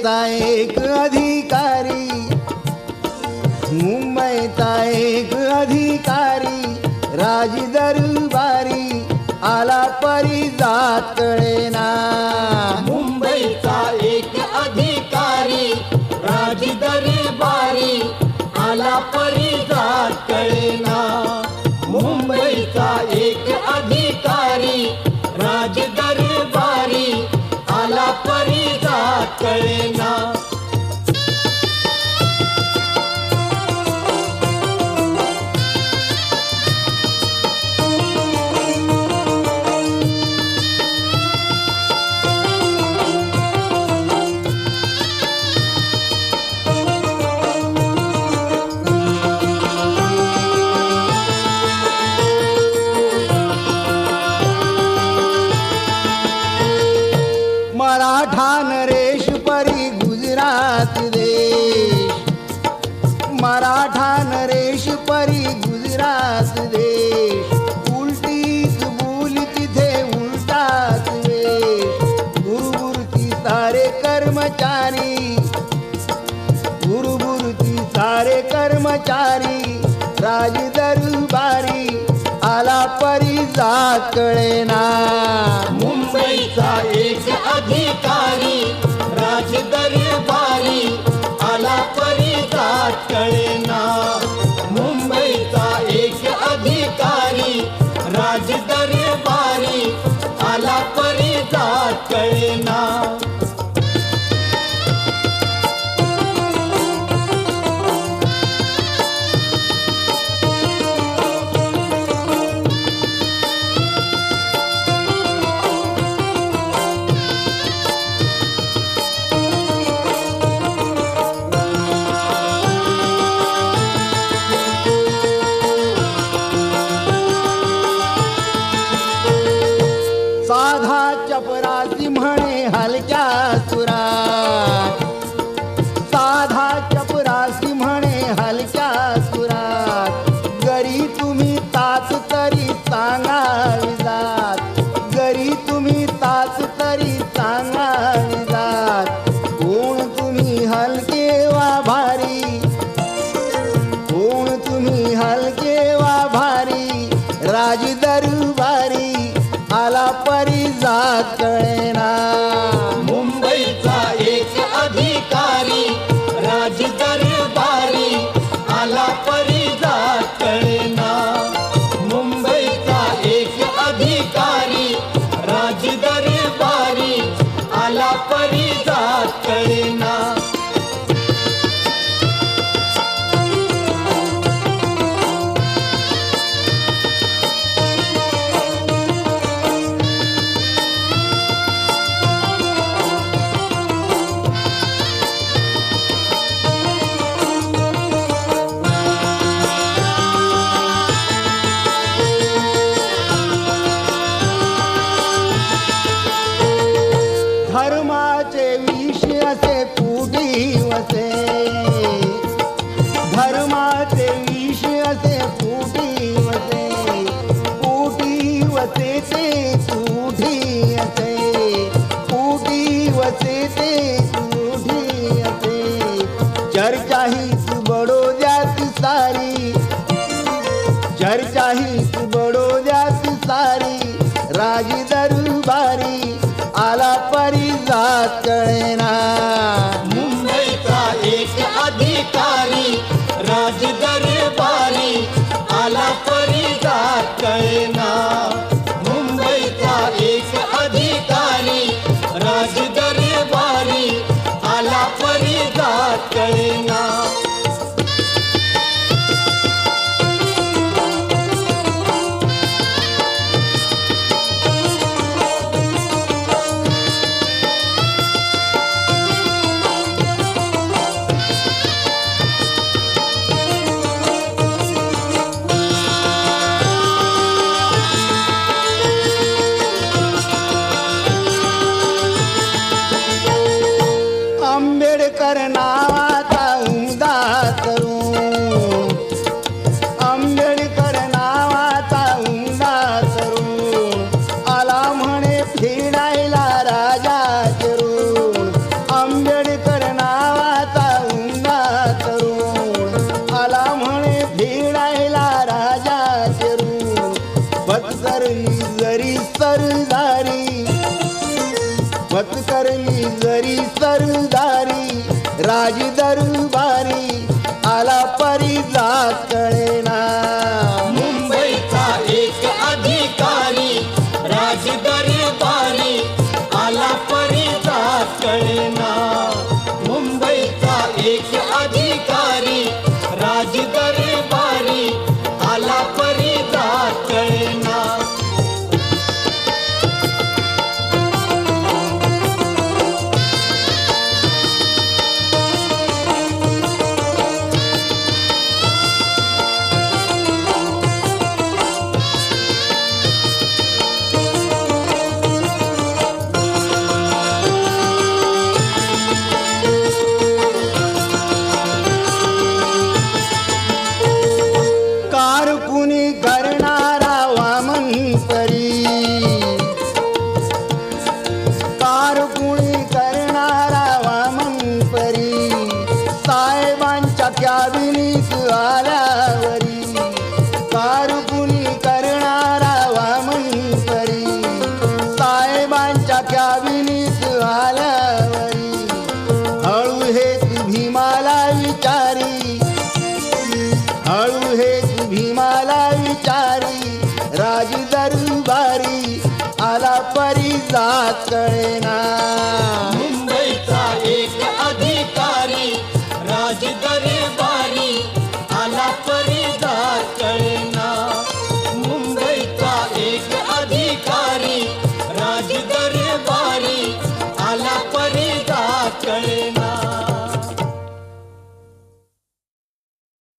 मुंबईचा एक अधिकारी. मुंबईचा एक अधिकारी. राजदरबारी आला परी जात ना ब्रह्मचारी राज दरबारी आला परी कळेना मुंबईचा एक अधिकारी राज दरबारी अपराधी म्हणे हलक्या सुरा. साधा चपरासी म्हणे हलक्या सुरा. गरी तुम्ही ताच तरी सांगा विजात गरी तुम्ही ताच मला परी जात कळेना घरच्याही चाही बडोद्यात सारी राजी दरबारी आला परी जात कळेना. मुंबईचा एक अधिकारी राजी ਮੇੜ ਕਰਨਾ पत्करली जरी सरदारी राज दरबारी आला परी जा कळेना. परी कार करणारा वामन परी साहेबांच्या कॅबिनीत आल्यावरी. कार कुणी करणारा वामन परी साहेबांच्या कॅबिनीत आल्यावरी. हळू हे तू भीमाला विचारी हळू हे तू भीमाला विचारी. राज कळेना